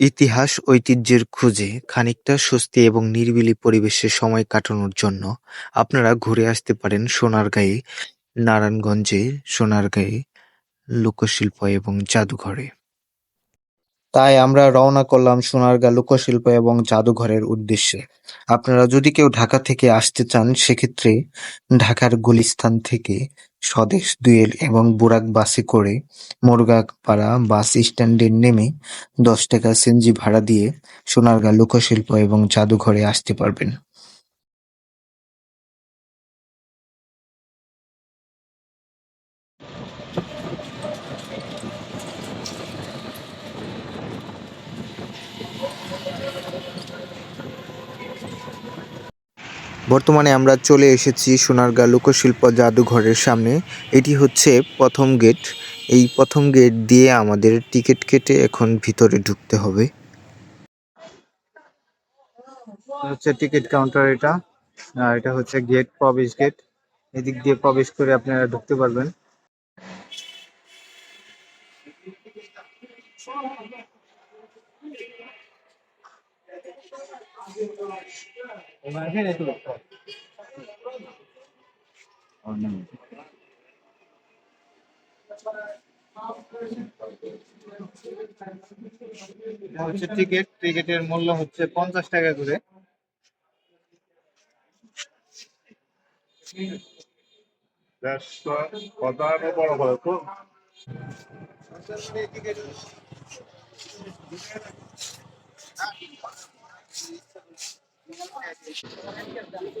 ইতিহাস ঐতিহ্যের খোঁজে খানিকটা স্বস্তি এবং নিরিবিলি পরিবেশে সময় কাটানোর জন্য আপনারা ঘুরে আসতে পারেন সোনারগাঁয়ে, নারায়ণগঞ্জে, সোনারগাঁয়ে, লোকশিল্প এবং জাদুঘরে। তাই আমরা রওনা করলাম সোনারগাঁ লোকশিল্প এবং জাদুঘরের উদ্দেশ্যে। আপনারা যদি কেউ ঢাকা থেকে আসতে চান, সেক্ষেত্রে ঢাকার গুলিস্তান থেকে স্বদেশ দুয়েল এবং বুরাক বাসে করে মুরগাপাড়া বাস স্ট্যান্ডে নেমে দশ টাকা সিএনজি ভাড়া দিয়ে সোনারগাঁ লোকশিল্প এবং জাদুঘরে আসতে পারবেন। বর্তমানে আমরা চলে এসেছি সোনারগাঁ লোকশিল্প জাদুঘরের সামনে। এটি হচ্ছে প্রথম গেট। এই প্রথম গেট দিয়ে আমাদের টিকিট কেটে এখন ভিতরে ঢুকতে হবে। হচ্ছে টিকিট কাউন্টার এটা। আর এটা হচ্ছে গেট, প্রবেশ গেট। এদিক দিয়ে প্রবেশ করে আপনারা ঢুকতে পারবেন। এটা হচ্ছে টিকিট টিকিটের মূল্য হচ্ছে পঞ্চাশ টাকা করে বড় বড় তো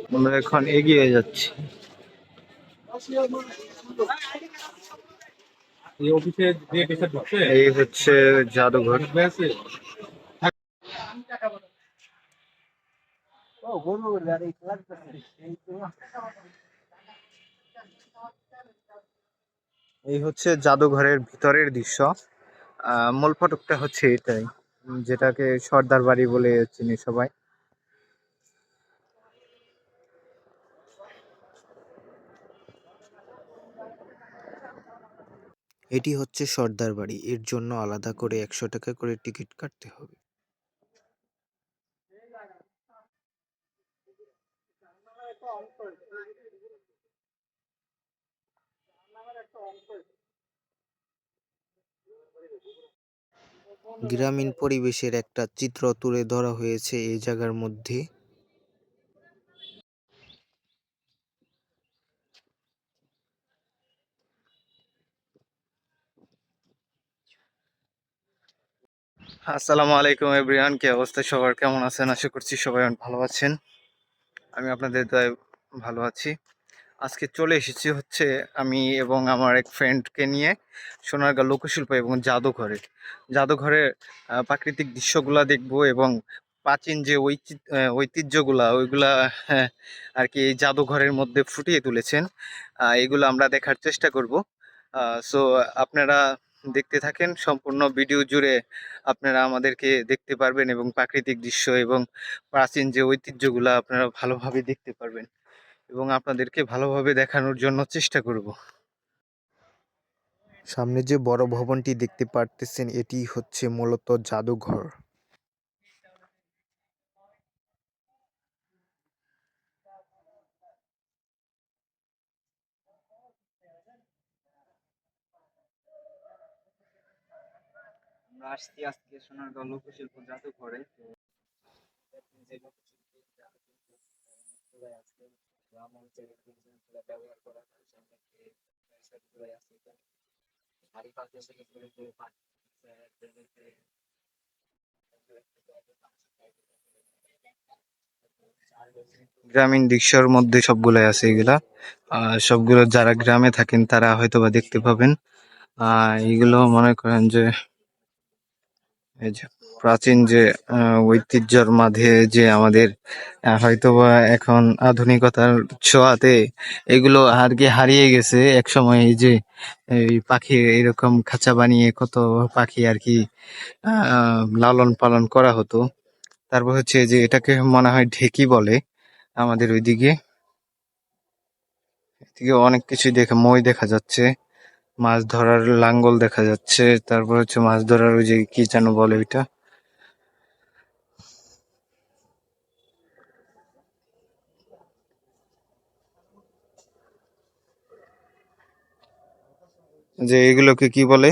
আমরা এখন এগিয়ে যাচ্ছি। এই হচ্ছে জাদুঘর। এই হচ্ছে জাদুঘরের ভিতরের দৃশ্য। আহ, মূল ফটকটা হচ্ছে এটাই যেটাকে সর্দার বাড়ি বলে চিনি সবাই। এটি হচ্ছে সর্দার বাড়ি। এর জন্য আলাদা করে একশো টাকা করে টিকিট কাটতে হবে। গ্রামীণ পরিবেশের একটা চিত্র তুলে ধরা হয়েছে এই জায়গার মধ্যে। আসসালামু আলাইকুম এভরিওয়ান কি অবস্থা সবার? কেমন আছেন? আশা করছি সবাই অনেক ভালো আছেন। আমি আপনাদের দয় ভালো আছি। আজকে চলে এসেছি হচ্ছে আমি এবং আমার এক ফ্রেন্ডকে নিয়ে সোনারগাঁ লোকশিল্প এবং জাদুঘরে। জাদুঘরের প্রাকৃতিক দৃশ্যগুলা দেখব এবং প্রাচীন যে ঐতিহ্যগুলা ওইগুলা হ্যাঁ, আর কি এই জাদুঘরের মধ্যে ফুটিয়ে তুলেছেন। এগুলো আমরা দেখার চেষ্টা করব। সো আপনারা দেখতে থাকেন। সম্পূর্ণ ভিডিও জুড়ে আপনারা আমাদেরকে দেখতে পারবেন এবং প্রাকৃতিক দৃশ্য এবং প্রাচীন যে ঐতিহ্যগুলো আপনারা ভালোভাবে দেখতে পারবেন এবং আপনাদেরকে ভালোভাবে দেখানোর জন্য চেষ্টা করব। সামনে যে বড় ভবনটি দেখতে পারতেছেন, এটি হচ্ছে মূলত জাদুঘর। আমরা আসছি আজকে সোনারগাঁও লোকশিল্প জাদুঘরে। তো গ্রামীণ দৃশ্যর মধ্যে সবগুলাই আছে এগুলা। আর সবগুলো যারা গ্রামে থাকেন তারা হয়তো বা দেখতে পাবেন। আহ এগুলো মনে করেন যে এই যে প্রাচীন যে ঐতিহ্যর মাঝে যে আমাদের হয়তোবা এখন আধুনিকতার ছোঁয়াতে এগুলো আর কি হারিয়ে গেছে এক সময় এই যে, এই পাখি এরকম খাঁচা বানিয়ে কত পাখি আর কি লালন পালন করা হতো। তারপর হচ্ছে যে এটাকে মনে হয় ঢেকি বলে আমাদের ওইদিকে। এদিকে অনেক কিছু দেখে, মই দেখা যাচ্ছে। মাছ ধরার লাঙ্গল দেখা যাচ্ছে। তারপর হচ্ছে মাছ ধরার ওই যে কি যেন বলে ওইটা? যে এগুলোকে কি বলে?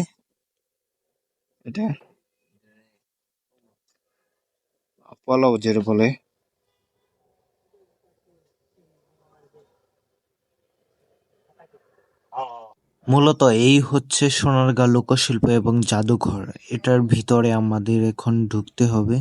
এটা? পলাও যেটা বলে। oh. মূলত এই হচ্ছে সোনারগাঁ লোকশিল্প এবং জাদুঘর। এটার ভিতরে আমাদের এখন ঢুকতে হবে।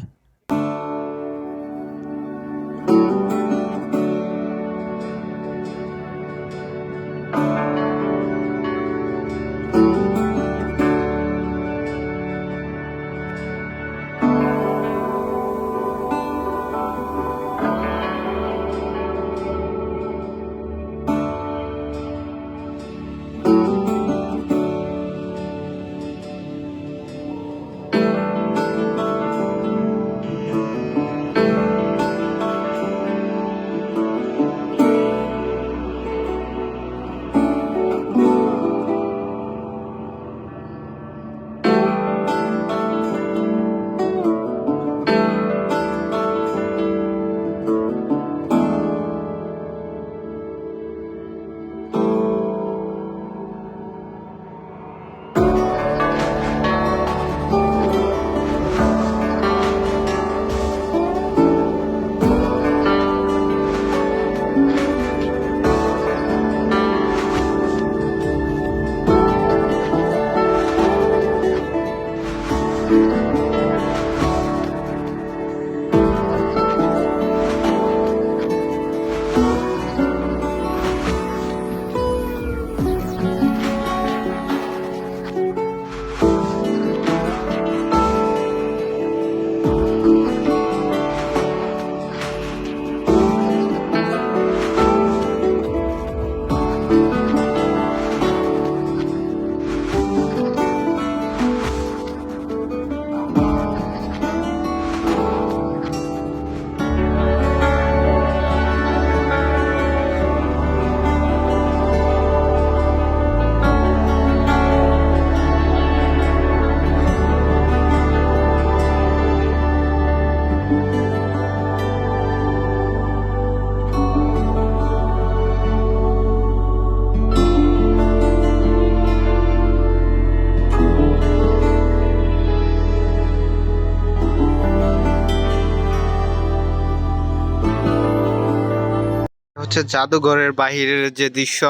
হচ্ছে জাদুঘরের বাহিরের যে দৃশ্য।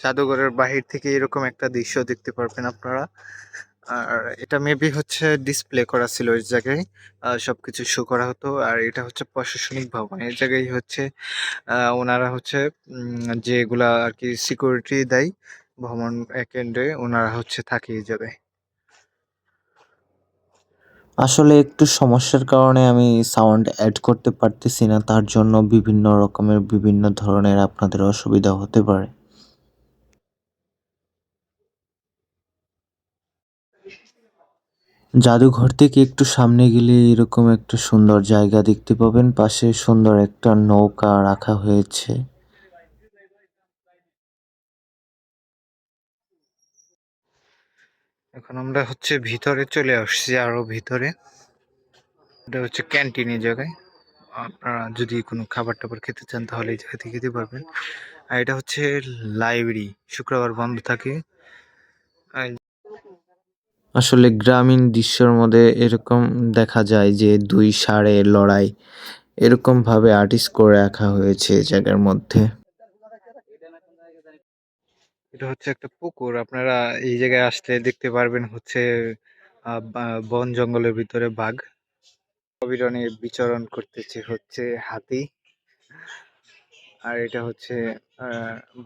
জাদুঘরের বাহির থেকে এরকম একটা দৃশ্য দেখতে পারবেন আপনারা। আর এটা মেবি হচ্ছে ডিসপ্লে করা ছিল ওই জায়গায় সবকিছু শো করা হতো। আর এটা হচ্ছে প্রশাসনিক ভবন। এই জায়গায় হচ্ছে ওনারা হচ্ছে যেগুলা আর কি সিকিউরিটি দেয় ভ্রমণ কেন্দ্রে, ওনারা হচ্ছে থাকে এই জায়গায়। আসলে একটু সমস্যার কারণে আমি সাউন্ড অ্যাড করতে পারতেছি না, তার জন্য বিভিন্ন রকমের বিভিন্ন ধরনের আপনাদের অসুবিধা হতে পারে। জাদুঘর থেকে একটু সামনে গেলে এরকম একটা সুন্দর জায়গা দেখতে পাবেন, পাশে সুন্দর একটা নৌকা রাখা হয়েছে। এখন আমরা হচ্ছে ভিতরে চলে আসছি, আরও ভিতরে। এটা হচ্ছে ক্যান্টিন এই জায়গায়। আপনারা যদি কোনো খাবার টাবার খেতে চান, তাহলে এই জায়গা থেকে খেতে পারবেন। আর এটা হচ্ছে লাইব্রেরি, শুক্রবার বন্ধ থাকে। আসলে গ্রামীণ দৃশ্যের মধ্যে এরকম দেখা যায় যে দুই ষাঁড়ের লড়াই এরকম ভাবে আর্টিস্ট করে রাখা হয়েছে জায়গার মধ্যে। এটা হচ্ছে একটা পুকুর। আপনারা এই জায়গায় আসলে দেখতে পারবেন হচ্ছে বন জঙ্গলের ভিতরে বাঘ। অবিরণে বিচরণ করতেছে হচ্ছে হাতি। আর এটা হচ্ছে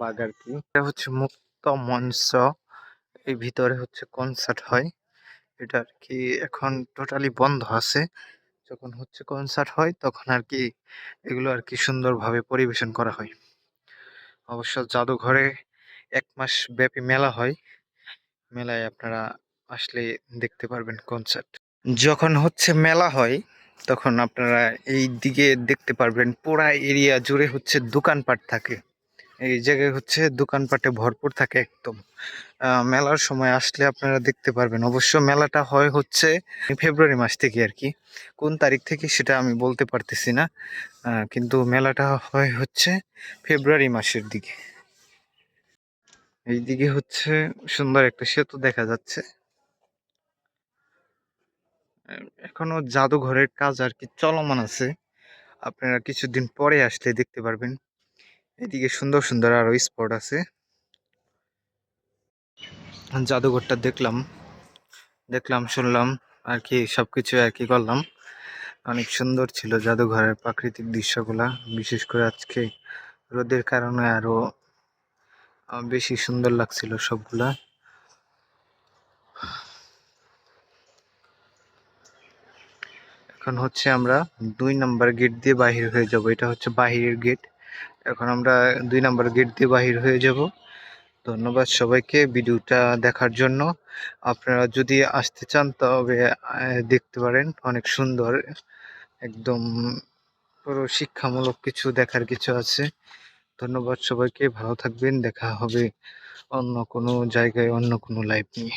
বাঘ আর কি। এটা হচ্ছে মুক্ত মঞ্চ। এই ভিতরে হচ্ছে কনসার্ট হয়। এটা আর কি এখন টোটালি বন্ধ আছে। যখন হচ্ছে কনসার্ট হয়, তখন আর কি এগুলো আর কি সুন্দরভাবে পরিবেশন করা হয়। অবশ্য জাদুঘরে এক মাস ব্যাপী মেলা হয়। মেলায় আপনারা আসলে দেখতে পারবেন কনসার্ট যখন হচ্ছে মেলা হয়, তখন আপনারা এই দিকে দেখতে পারবেন পুরা এরিয়া জুড়ে হচ্ছে দোকানপাট থাকে। এই জায়গায় হচ্ছে দোকানপাটে ভরপুর থাকে একদম। মেলার সময় আসলে আপনারা দেখতে পারবেন। অবশ্য মেলাটা হয় হচ্ছে ফেব্রুয়ারি মাস থেকে আর কি কোন তারিখ থেকে সেটা আমি বলতে পারতেছি না। কিন্তু মেলাটা হয় হচ্ছে ফেব্রুয়ারি মাসের দিকে। এইদিকে হচ্ছে সুন্দর একটা সেতু দেখা যাচ্ছে। এখনও জাদুঘরের কাজ আর কি চলমান আছে। আপনারা কিছুদিন পরে আসলে দেখতে পারবেন। এদিকে সুন্দর সুন্দর আরও স্পট আছে। জাদুঘরটা দেখলাম। দেখলাম শুনলাম আর কি সবকিছু আর কি করলাম। অনেক সুন্দর ছিল জাদুঘরের প্রাকৃতিক দৃশ্যগুলা। বিশেষ করে আজকে রোদের কারণে আরও আহ, বেশি সুন্দর লাগছিল সবগুলা। এখন হচ্ছে আমরা দুই নাম্বার গেট দিয়ে বাহির হয়ে যাব। এটা হচ্ছে বাহিরের গেট। এখন আমরা দুই নাম্বার গেট দিয়ে বাহির হয়ে যাব। ধন্যবাদ সবাইকে ভিডিওটা দেখার জন্য। আপনারা যদি আসতে চান, তবে দেখতে পারেন অনেক সুন্দর, একদম পুরো শিক্ষামূলক কিছু দেখার কিছু আছে। ধন্যবাদ সবাইকে ভালো থাকবেন দেখা হবে অন্য কোনো জায়গায় অন্য কোনো লাইভ নিয়ে।